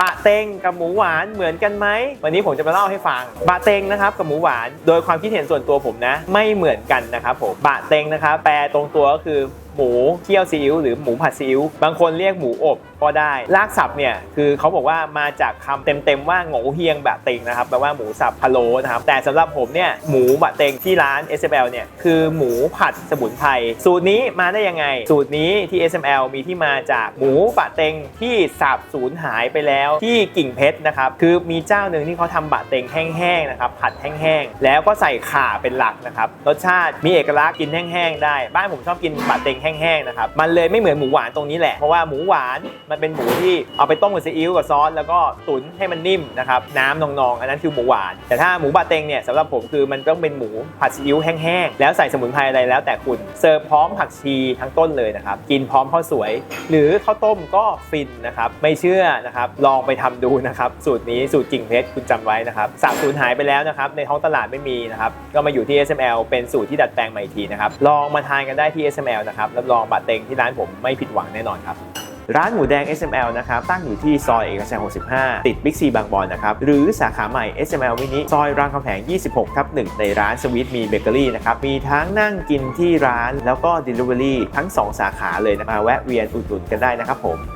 บะเต็งกับหมูหวานเหมือนกันไหมวันนี้ผมจะมาเล่าให้ฟัง บะเต็งนะครับกับหมูหวาน โดยความคิดเห็นส่วนตัวผมนะ ไม่เหมือนกันนะครับผมบะเต็งนะครับแปลตรงตัวก็คือหมูเคี่ยวซีอิ๊วหรือหมูผัดซีอิ๊วบางคนเรียกหมูอบก็ได้รากศัพท์เนี่ยคือเขาบอกว่ามาจากคำเต็มๆว่าโง่เฮียงบะเต็งนะครับแปลว่าหมูสับพะโล้นะครับแต่สำหรับผมเนี่ยหมูบะเต็งที่ร้าน SML เนี่ยคือหมูผัดสมุนไพรสูตรนี้มาได้ยังไง สูตรนี้ที่ SML มีที่มาจากหมูบะเต็งที่สับสูญหายไปแล้วที่กิ่งเพชรนะครับคือมีเจ้าหนึ่งที่เขาทำบะเต็งแห้งๆนะครับผัดแห้งๆแล้วก็ใส่ข่าเป็นหลักนะครับรสชาติมีเอกลักษณ์กินแห้งๆได้ บ้านผมชอบกินบะเต็งแห้งๆนะครับมันเลยไม่เหมือนหมูหวานตรงนี้แหละเพราะว่าหมูหวานมันเป็นหมูที่เอาไปต้มกับซีอิ๊วกับซอสแล้วก็ตุ๋นให้มันนิ่มนะครับน้ำนองๆ อันนั้นคือหมูหวาน แต่ถ้าหมูบะเต็งเนี่ยสำหรับผมคือมันต้องเป็นหมูผัดซีอิ๊วแห้งๆแล้วใส่สมุนไพรอะไรแล้วแต่คุณเสิร์ฟพร้อมผักชีทั้งต้นเลยนะครับกินพร้อมข้าวสวย หรือข้าวต้มก็ฟินนะครับไม่เชื่อนะครับลองไปทำดูนะครับสูตรนี้สูตรกิ่งเพชรคุณจำไว้นะครับสาบสูญหายไปแล้วนะครับในท้องตลาดไม่มีนะครับก็มาอยู่ที่ SML เป็นสูตรที่ดัดแปลงใหม่อีกทีนะครับลองมาทานกันได้ที่ SML นะครับรับรองบะเต็งที่ร้านผมไม่ผิดหวังแน่นอนครับ ร้านหมูแดง SML นะครับ ตั้งอยู่ที่ซอยเอกชัย 65 ติดบิ๊กซีบางบอนนะครับ หรือสาขาใหม่ SML มินิซอยรามคำแหง 26 ทับ 1 ในร้านสวิตมีเบเกอรี่นะครับ มีทั้งนั่งกินที่ร้านแล้วก็ Delivery ทั้ง 2 สาขาเลยนะมาแวะเวียนอุดหนุนกันได้นะครับผม